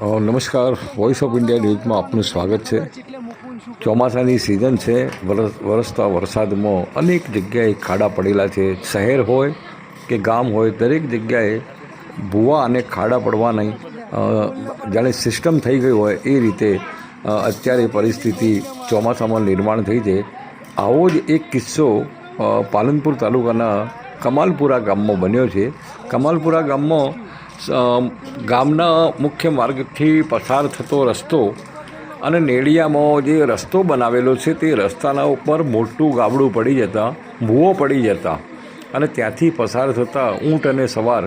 નમસ્કાર. Voice of India ન્યૂઝમાં આપનું સ્વાગત છે. ચોમાસાની સિઝન છે. વરસ, વરસતા વરસાદમાં અનેક જગ્યાએ ખાડા પડેલા છે. શહેર હોય કે ગામ હોય, દરેક જગ્યાએ ભૂવા અને ખાડા પડવાની જાણે સિસ્ટમ થઈ ગઈ હોય એ રીતે અત્યારે પરિસ્થિતિ ચોમાસામાં નિર્માણ થઈ છે. આવો જ એક કિસ્સો પાલનપુર તાલુકાના કમાલપુરા ગામમાં બન્યો છે. કમાલપુરા ગામમાં ગામના મુખ્ય માર્ગથી પસાર થતો રસ્તો અને નેડિયામાં જે રસ્તો બનાવેલો છે તે રસ્તાના ઉપર મોટું ગાબડું પડી જતાં, ભૂવો પડી જતા અને ત્યાંથી પસાર થતાં ઊંટ અને સવાર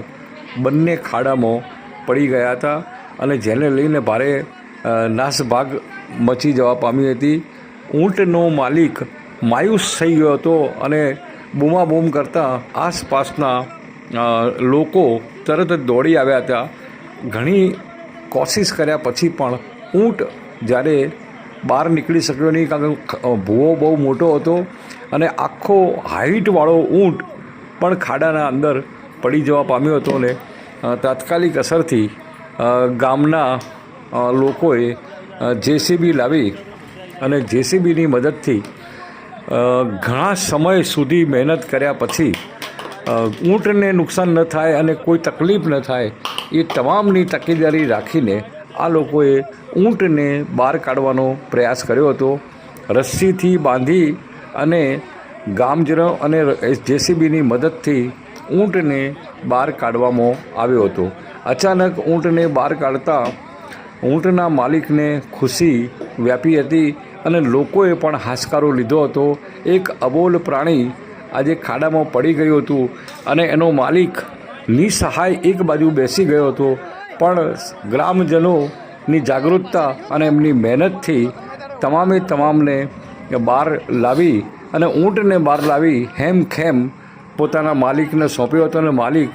બંને ખાડામાં પડી ગયા હતા અને જેને લઈને ભારે નાસભાગ મચી જવા પામી હતી. ઊંટનો માલિક માયુસ થઈ ગયો હતો અને બૂમાબૂમ કરતાં આસપાસના લોકો તરત જ દોડી આવ્યા હતા. ઘણી કોશિશ કર્યા પછી પણ ઊંટ જ્યારે બહાર નીકળી શક્યો નહીં, કારણ કે ભૂવો બહુ મોટો હતો અને આખો હાઇટવાળો ઊંટ પણ ખાડાના અંદર પડી જવા પામ્યો હતો ને તાત્કાલિક અસરથી ગામના લોકોએ જેસીબી લાવી અને જેસીબીની મદદથી ઘણા સમય સુધી મહેનત કર્યા પછી ઊંટને નુકસાન ન થાય અને કોઈ તકલીફ ન થાય, એ તમામની તકેદારી રાખીને આ લોકોએ ઊંટને બહાર કાઢવાનો પ્રયાસ કર્યો હતો. રસ્સીથી બાંધી અને ગામજનો અને જેસીબીની મદદથી ઊંટને બહાર કાઢવામાં આવ્યો હતો. અચાનક ઊંટને બહાર કાઢતા ઊંટના માલિકને ખુશી વ્યાપી હતી અને લોકોએ પણ હાશકારો લીધો હતો. એક અબોલ પ્રાણી આજે ખાડામાં પડી ગયું હતું અને એનો માલિક નિસહાય એક બાજુ બેસી ગયો હતો. પણ ગ્રામજનોની જાગૃતતા અને એમની મહેનતથી તમામે તમામને બહાર લાવી અને ઊંટને બહાર લાવી હેમખેમ પોતાના માલિકને સોંપ્યો હતો અને માલિક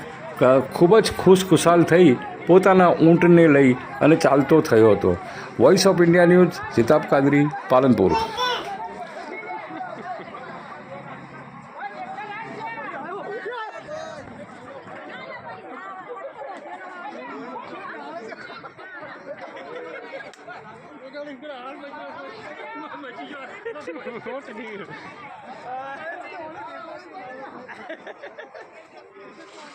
ખૂબ જ ખુશખુશાલ થઈ પોતાના ઊંટને લઈ અને ચાલતો થયો હતો. Voice of India news Sitab Kadri Palanpur Thank you.